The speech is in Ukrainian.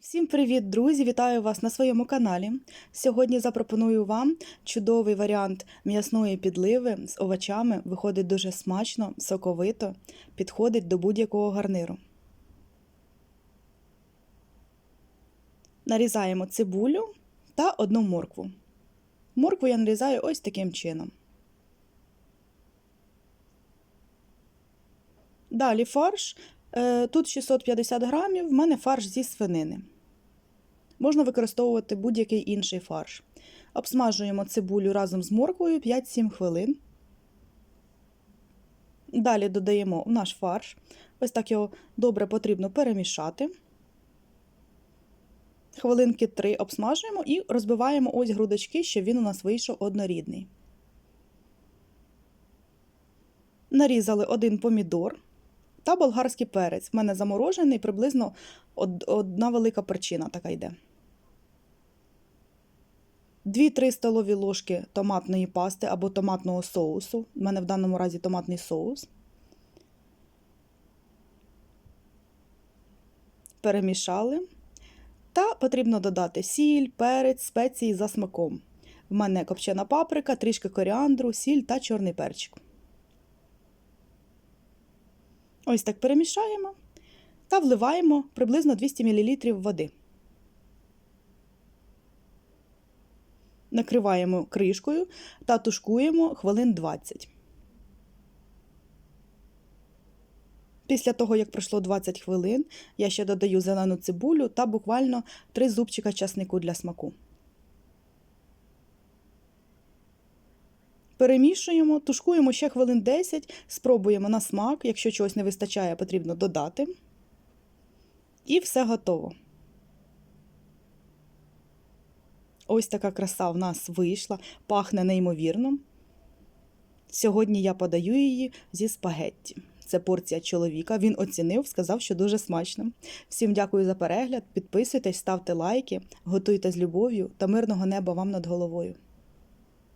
Всім привіт, друзі! Вітаю вас на своєму каналі. Сьогодні запропоную вам чудовий варіант м'ясної підливи з овочами. Виходить дуже смачно, соковито, підходить до будь-якого гарниру. Нарізаємо цибулю та одну моркву. Моркву я нарізаю ось таким чином. Далі фарш. Е, Тут 650 грамів, в мене фарш зі свинини. Можна використовувати будь-який інший фарш. Обсмажуємо цибулю разом з морквою 5-7 хвилин. Далі додаємо в наш фарш. Ось так його добре потрібно перемішати. Хвилинки 3 обсмажуємо і розбиваємо ось грудочки, щоб він у нас вийшов однорідний. Нарізали один помідор та болгарський перець. В мене заморожений, приблизно одна велика перчина така йде. 2-3 столові ложки томатної пасти або томатного соусу. У мене в даному разі томатний соус. Перемішали. Та потрібно додати сіль, перець, спеції за смаком. В мене копчена паприка, трішки коріандру, сіль та чорний перчик. Ось так перемішаємо та вливаємо приблизно 200 мл води. Накриваємо кришкою та тушкуємо хвилин 20. Після того, як пройшло 20 хвилин, я ще додаю зелену цибулю та буквально 3 зубчика часнику для смаку. Перемішуємо, тушкуємо ще хвилин 10, спробуємо на смак. Якщо чогось не вистачає, потрібно додати. І все готово. Ось така краса в нас вийшла, пахне неймовірно. Сьогодні я подаю її зі спагетті. Це порція чоловіка. Він оцінив, сказав, що дуже смачно. Всім дякую за перегляд. Підписуйтесь, ставте лайки, готуйте з любов'ю та мирного неба вам над головою.